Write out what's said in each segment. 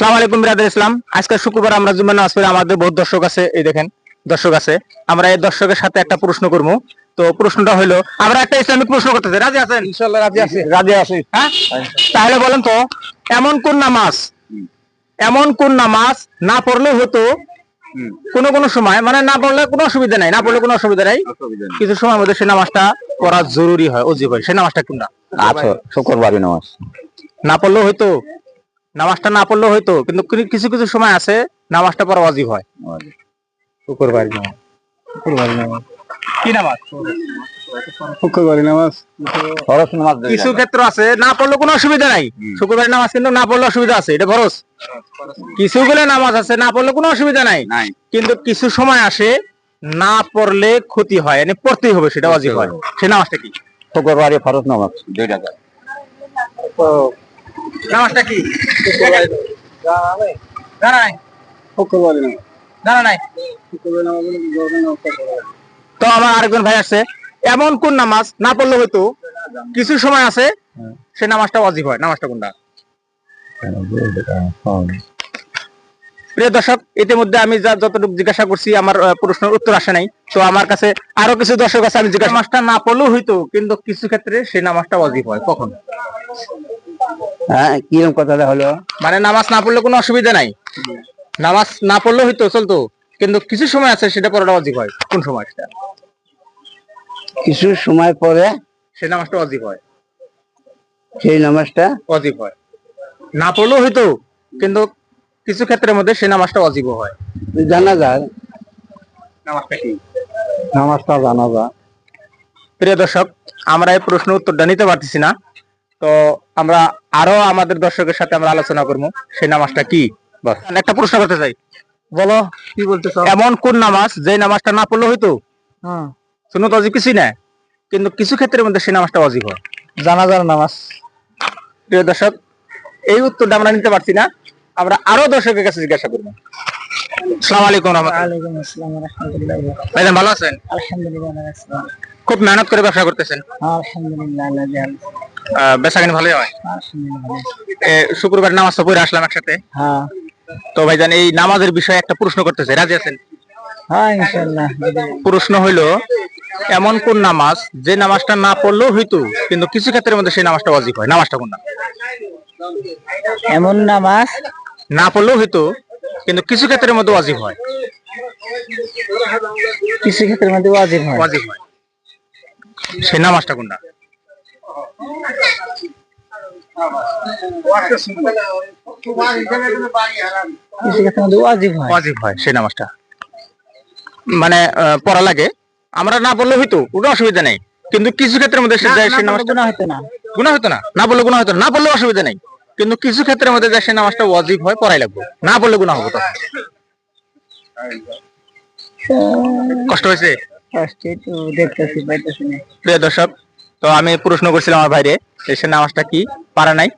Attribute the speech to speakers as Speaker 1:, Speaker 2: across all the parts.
Speaker 1: সালাম আলাইকুম বিরাদ ইসলাম। আজকে শুক্রবার আমরা জুম্মা নামাজ পড়ি আমাদের বহুত দর্শক আছে এই দেখেন দর্শক আছে। আমরা এই দর্শকের সাথে একটা প্রশ্ন করব। তো প্রশ্নটা হলো আমরা একটা ইসলামিক প্রশ্ন করতেছি। রাজি আছেন? ইনশাআল্লাহ রাজি আছি। রাজি আছি। হ্যাঁ? তাহলে বলেন তো এমন কোন নামাজ এমন কোন নামাজ না পড়লেও হতো কোন কোন সময় মানে না পড়লে কোনো অসুবিধা নাই না পড়লে কোনো অসুবিধা নাই। কিছু সময় মধ্যে সেই নামাজটা পড়া জরুরি হয় অজীব হয় সেই নামাজটা কোনটা?
Speaker 2: আচ্ছা শুক্রবারই নামাজ।
Speaker 1: না পড়লেও হয়তো নামাজটা না পড়লেও হয়তো কিন্তু কিছু কিছু সময় আছে নামাজটা পড়া ওয়াজিব হয়। শুক্রবার নামাজ। শুক্রবার নামাজ। কি নামাজ?
Speaker 2: শুক্রবারই নামাজ। খরচ নামাজ
Speaker 1: কিছু ক্ষেত্র আছে না পড়লে কোনো অসুবিধা নাই। শুক্রবার নামাজ কিন্তু না পড়লে অসুবিধা আছে এটা কিছুগুলো নামাজ আছে না পড়লে কোনো অসুবিধা নাই। কিন্তু কিছু সময় আসে না পড়লে ক্ষতি হয় মানে পড়তেই হবে সেটা ওয়াজিব হয়। সে নামাজটা কি?
Speaker 2: শুক্রবারই ফরজ নামাজ
Speaker 1: নামাজটা কি?
Speaker 2: নামাজ।
Speaker 1: নাই তো আমার আরেকজন ভাই আছে এমন কোন নামাজ? না পড়লে হয়তো কিছু সময় আছে সে নামাজটা অজিব হয়। নামাজটা কোনটা? প্রিয় দর্শক ইতিমধ্যে আমি যা যতটুকু জিজ্ঞাসা করছি আমার প্রশ্নের উত্তর আসে নাই। তো আমার কাছে আরও কিছু দর্শক আছে আমি জিজ্ঞাসা নামাজটা না পড়লেও হইতো কিন্তু কিছু ক্ষেত্রে সেই নামাজটা অজিব হয় কখন?
Speaker 2: হ্যাঁ কীরকম কথাটা হলো?
Speaker 1: মানে নামাজ না পড়লে কোনো অসুবিধা নাই। নামাজ না পড়লেও হইতো চলতো। কিন্তু কিছু সময় আছে সেটা পড়াটা ওয়াজিব হয় কোন সময় সেটা
Speaker 2: কিছু সময় পরে
Speaker 1: সেই নামাজটা ওয়াজিব হয়।
Speaker 2: সেই নামাজটা
Speaker 1: ওয়াজিব হয়। না পড়লেও হইতো কিন্তু কিছু ক্ষেত্রের মধ্যে সে নামাজটা অজীব হয়।
Speaker 2: জানা যায়।
Speaker 1: নামাজটা কি?
Speaker 2: নামাজটা জানা যায়।
Speaker 1: প্রিয় দর্শক আমরা এই প্রশ্ন উত্তরটা নিতে পারতেছি না। তো আমরা আরও আমাদের দর্শকের সাথে আমরা আলোচনা করব। সেই নামাজটা কি? একটা প্রশ্ন করতে চাই। বলো
Speaker 2: কি বলতে
Speaker 1: এমন কোন নামাজ যে নামাজটা না পড়লে হইতো? সুন্নত অজীব কিছুই না কিন্তু কিছু ক্ষেত্রের মধ্যে সেই নামাজটা অজীব হয়।
Speaker 2: জানাজার নামাজ।
Speaker 1: প্রিয় দর্শক এই উত্তরটা আমরা নিতে পারছি না। আমরা আরও দর্শকের কাছে জিজ্ঞাসা করব। সালাম আলাইকুম
Speaker 2: ওয়ালাইকুম আসসালাম রাহমাতুল্লাহ।
Speaker 1: ভাইজান ভালো আছেন?
Speaker 2: আলহামদুলিল্লাহ
Speaker 1: খুব মেহনত করে ব্যবসা করতেছেন।
Speaker 2: আলহামদুলিল্লাহ আল্লাহ
Speaker 1: বেচাকেনি ভালোই হয়। শুক্রবার নামাজ তো পড়ে আসলাম একসাথে।
Speaker 2: হ্যাঁ।
Speaker 1: তো ভাইজান এই নামাজের বিষয়ে একটা প্রশ্ন করতেছে রাজি আছেন?
Speaker 2: হ্যাঁ ইনশাআল্লাহ
Speaker 1: প্রশ্ন হইল এমন কোন নামাজ যে নামাজটা না পড়লেও হইতো কিন্তু কিছু ক্ষেত্রের মধ্যে সেই নামাজটা ওয়াজিব হয়? নামাজটা কোন
Speaker 2: এমন নামাজ
Speaker 1: না পড়লেও হইতো কিন্তু কিছু ক্ষেত্রের মধ্যে ওয়াজিব হয়।
Speaker 2: কিছু ক্ষেত্রের মধ্যে ওয়াজিব হয়।
Speaker 1: ওয়াজিব হয়। সেই নামাজটা কোনটা?
Speaker 2: কিছু
Speaker 1: সেই নামাজটা। মানে পড়া লাগে। আমরা না পড়লে হইতো কোনো অসুবিধা নেই। কিন্তু কিছু ক্ষেত্রের মধ্যে সে- সেই নামাজটা
Speaker 2: গুনাহ হতো না।
Speaker 1: গুণা হতো না? না বললে গুণা হতো না বললে অসুবিধা নেই। কিন্তু কিছু ক্ষেত্রের মধ্যে সে নামাজটা ওয়াজিব হয় পড়াই লাগবে। না বললে গুণা হবে তখন কষ্ট হয়েছে প্রিয় দর্শক তো আমি প্রশ্ন করছিলাম আমার ভাইরে সে নামাজটা কি পারে নাই?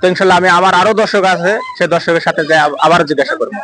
Speaker 1: তো ইনশাল্লাহ আমি আমার আরও দর্শক আছে, সে দর্শকের সাথে আবার জিজ্ঞাসা করব।